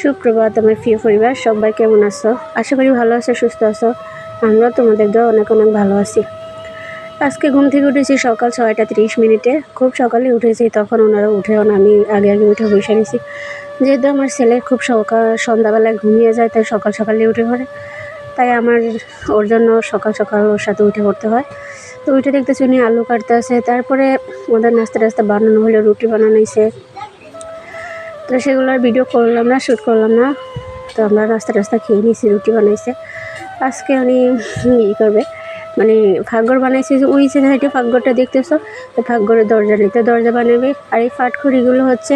সুপ্রভাত আমার প্রিয় পরিবার, সবাই কেমন আছো? আশা করি ভালো আছো, সুস্থ আছো। আমরা তোমাদের দোয়া অনেক অনেক ভালো আছি। আজকে ঘুম থেকে উঠেছি সকাল ছয়টা তিরিশ মিনিটে। খুব সকালে উঠেছি, তখন ওনারা উঠেও না আমি আগে আগে উঠে বসে নিয়েছি যেহেতু আমার ছেলে খুব সকাল সন্ধ্যাবেলায় ঘুমিয়ে যায়, তাই সকাল সকালে উঠে পড়ে। তাই আমার ওর জন্য সকাল সকাল ওর সাথে উঠে পড়তে হয়। তো উঠে দেখতেছি উনি আলু কাটতে আছে। তারপরে ওদের নাস্তা টাস্তা বানানো হলো, রুটি বানানো হয়েছে। তো সেগুলো আর ভিডিও করলাম না শ্যুট করলাম না। তো আমরা রাস্তা রাস্তা খেয়ে নিয়েছি, রুটি বানাইছে। আজকে উনি ই করবে মানে ফাঁকঘর বানাইছে যে, ওই যে সাইডে ফাঁকঘরটা দেখতেছো? তো ফাঁকঘরের দরজা নেই, তো দরজা বানাবে। আর এই ফাটখড়িগুলো হচ্ছে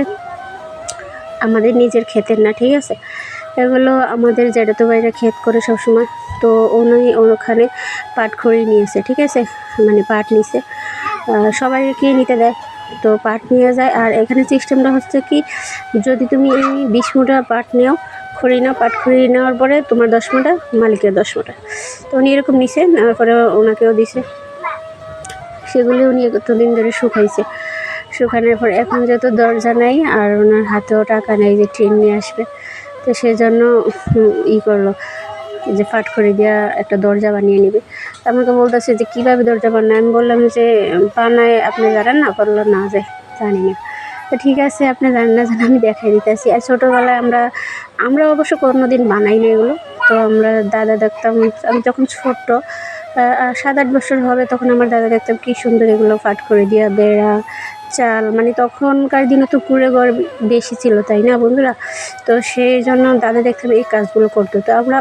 আমাদের নিজের ক্ষেতের না, ঠিক আছে? এগুলো আমাদের জেঠাতো বাইরে ক্ষেত করে সবসময়। তো উনি ওখানে পাট খড়ি নিয়েছে, ঠিক আছে? মানে পাট নিছে। সবাইকে নিতে দেয়। তো পাট নিয়ে যায়। আর এখানে সিস্টেমটা হচ্ছে কি, যদি তুমি বিশ মুঠা পাট নেও, খড়ি নাও, পাট খড়ি নেওয়ার পরে তোমার দশ মুঠা মালিকের দশ মুঠা তো উনি এরকম নিছে, নেওয়ার পরে ওনাকেও দিছে। সেগুলি উনি এতদিন ধরে শুকাইছে। শুকানোর পর এখন যেহেতু দরজা নাই আর ওনার হাতেও টাকা নেই যে ট্রেন নিয়ে আসবে, তো সেজন্য ই করল। যে ফাট করে দেওয়া একটা দরজা বানিয়ে নেবে। আমাকে বলতেছে যে, কীভাবে দরজা বানায় আমি বললাম যে, বানায় আপনি জানেন না? বলল, না যে, জানি না। তো ঠিক আছে, আপনি জানেন না, জানেন আমি দেখাই দিতেছি। আর ছোটোবেলায় আমরা আমরা অবশ্য কোনো দিন বানাই না এগুলো। তো আমরা দাদা দেখতাম, আমি যখন ছোট্ট সাত আট বছর হবে, তখন আমার দাদা দেখতাম কী সুন্দর এগুলো ফাট করে দেওয়া বেড়া, চাল মানে তখনকার দিনে তো কুড়ে ঘর বেশি ছিল, তাই না বন্ধুরা? তো সেই জন্য দাদা দেখতাম এই কাজগুলো করতো। তো আমরা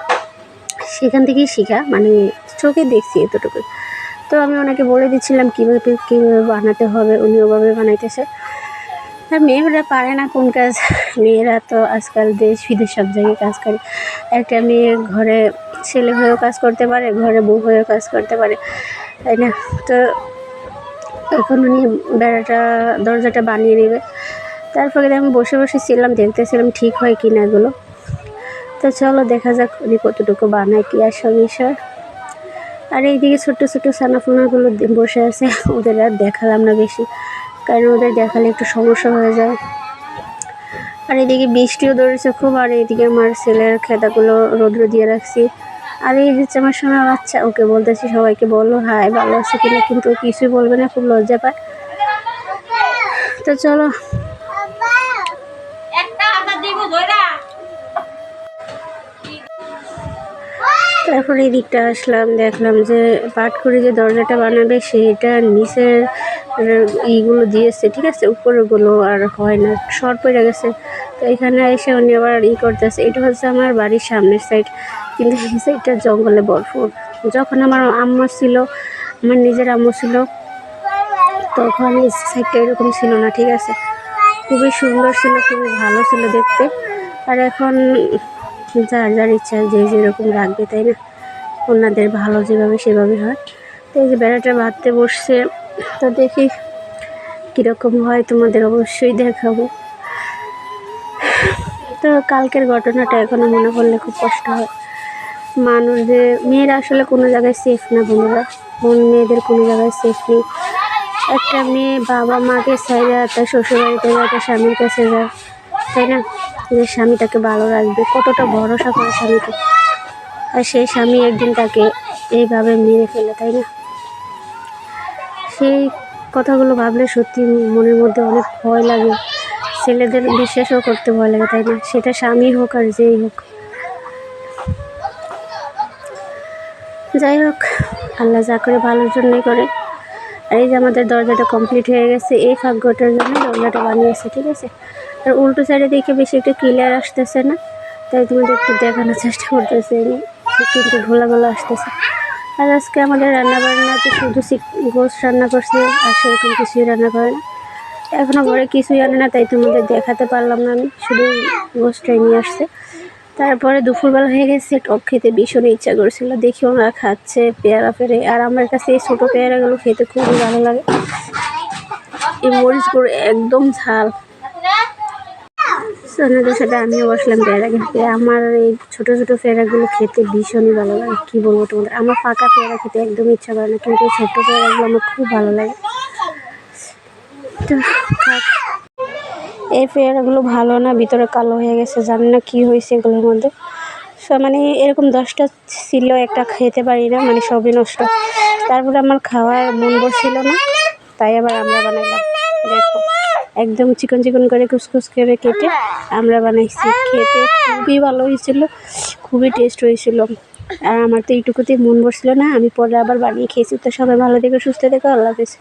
সেখান থেকেই শেখা মানে চোখে দেখছি এতটুকু। তো আমি ওনাকে বলে দিচ্ছিলাম, কীভাবে কীভাবে বানাতে হবে? উনি ওভাবে বানাইতেছে। আর মেয়েরা পারে না কোন কাজ। মেয়েরা তো আজকাল দেশ, বিদেশ, সব জায়গায় কাজ করে। একটা মেয়ে ঘরে ছেলে হয়েও কাজ করতে পারে, ঘরে বউ হয়েও কাজ করতে পারে, তাই না? তো এখন উনি বেড়াটা, দরজাটা বানিয়ে নেবে। তারপরে আমি বসে বসে ছিলাম, দেখতেছিলাম ঠিক হয় কি না এগুলো। তো চলো দেখা যাক উনি কতটুকু বানায় কি আর সব বিষয়। আর এইদিকে ছোট্ট ছোটো সানাফোনাগুলো বসে আছে, ওদের আর দেখালাম না বেশি, কারণ ওদের দেখালে একটু সমস্যা হয়ে যায়। আর এদিকে বৃষ্টিও ধরেছে খুব, আর এইদিকে আমার ছেলের খেতাগুলো রৌদ্র দিয়ে রাখছি। আর এই হচ্ছে আমার সোনা বাচ্চা, ওকে বলতেছি সবাইকে বলল হাই ভালো আছে কিনা? কিন্তু কিছুই বলবে না, খুব লজ্জা পায়। তো চলো। তারপর এই দিকটা আসলাম, দেখলাম যে পাট করে যে দরজাটা বানাবে সেটা নিচের ইগুলো দিয়েছে, ঠিক আছে? উপরেগুলো আর হয় না শর্ট পড়ে গেছে। তো এখানে এসে উনি আবার ই করতেছে, এটা হচ্ছে আমার বাড়ির সামনের সাইড কিন্তু এই সাইডটা জঙ্গলে ভরপুর। যখন আমার আম্মা ছিল, আমার নিজের আম্মু ছিল, তখন এই সাইডটা এরকম ছিল না, ঠিক আছে? খুবই সুন্দর ছিল, খুবই ভালো ছিল দেখতে। আর এখন যার যার ইচ্ছা, যে যেরকম রাখবে, তাই না? ওনাদের ভালো যেভাবে সেভাবে হয়। তো এই যে বেড়াটা বাঁধতে বসছে, তো দেখি কীরকম হয়, তোমাদের অবশ্যই দেখাবো। তো কালকের ঘটনাটা এখনও মনে করলে খুব কষ্ট হয়। মানুষ যে, মেয়েরা আসলে কোনো জায়গায় সেফ না বন্ধুরা। বোন মেয়েদের কোনো জায়গায় সেফ নেই। একটা মেয়ে বাবা মাকে ছাইরা তার শ্বশুরবাড়িতে যায় তার স্বামীর কাছে যায়, তাই না? যে স্বামী তাকে ভালো রাখবে, কতটা ভরসা করে স্বামীকে। আর সেই স্বামী একদিন তাকে এইভাবে মেরে ফেলে, তাই না? সেই কথাগুলো ভাবলে সত্যি মনের মধ্যে অনেক ভয় লাগে। ছেলেদের বিশ্বাসও করতে ভয় লাগে, তাই না? সেটা স্বামী হোক আর যেই হোক। যাই হোক, আল্লাহ যা করে ভালোর জন্যই করে। এই যে আমাদের দরজাটা কমপ্লিট হয়ে গেছে, এই ফাঁকঘরটার জন্য দরজাটা বানিয়েছে, ঠিক আছে? আর উল্টো সাইডে দেখে বেশি একটু ক্লিয়ার আসতেছে না, তাই তোমাদের একটু দেখানোর চেষ্টা করতেছে কিন্তু ঘোলা আসতেছে। আর আজকে আমাদের রান্নাবান্নাতে শুধু গোস রান্না করছে, আর সেরকম কিছুই রান্না করে না। এখনও ঘরে কিছুই আনে না, তাই তোমাদের দেখাতে পারলাম না আমি, শুধু গোসটাই নিয়ে আসছে। তারপরে দুপুরবেলা হয়ে গেছে, টক খেতে ভীষণ ইচ্ছা করছিল। দেখি ওনারা খাচ্ছে পেয়ারা ফেরে। আর আমার কাছে এই ছোটো পেয়ারাগুলো খেতে খুবই ভালো লাগে। এই মরিচগুলো একদম ঝাল। সোনাদের সাথে আমিও বসলাম পেয়ারা খেতে। আমার এই ছোটো ছোটো পেয়ারাগুলো খেতে ভীষণই ভালো লাগে। কী বলব তোমাদের? আমার ফাঁকা পেয়ারা খেতে একদম ইচ্ছা করে না, কিন্তু এই ছোটো পেয়ারাগুলো আমার খুব ভালো লাগে। তো এই পেয়ারাগুলো ভালো না, ভিতরে কালো হয়ে গেছে, জানি না কী হয়েছে এগুলোর মধ্যে। সো মানে এরকম দশটা ছিল, একটা খেতে পারি না মানে সবই নষ্ট। তারপরে আমার খাওয়ার মন বসছিল না, তাই আবার আমরা বানাইলাম। দেখো, একদম চিকন চিকন করে কুচকুচ করে কেটে আমরা বানাইছি। খেতে খুবই ভালো হয়েছিল, খুবই টেস্ট হয়েছিল। আর আমার তো এইটুকুতেই মন বসছিল না, আমি পরে আবার বানিয়ে খেয়েছি। তো সবাই ভালো দেখে সুস্থ দেখো আল্লাহ হাফেজ।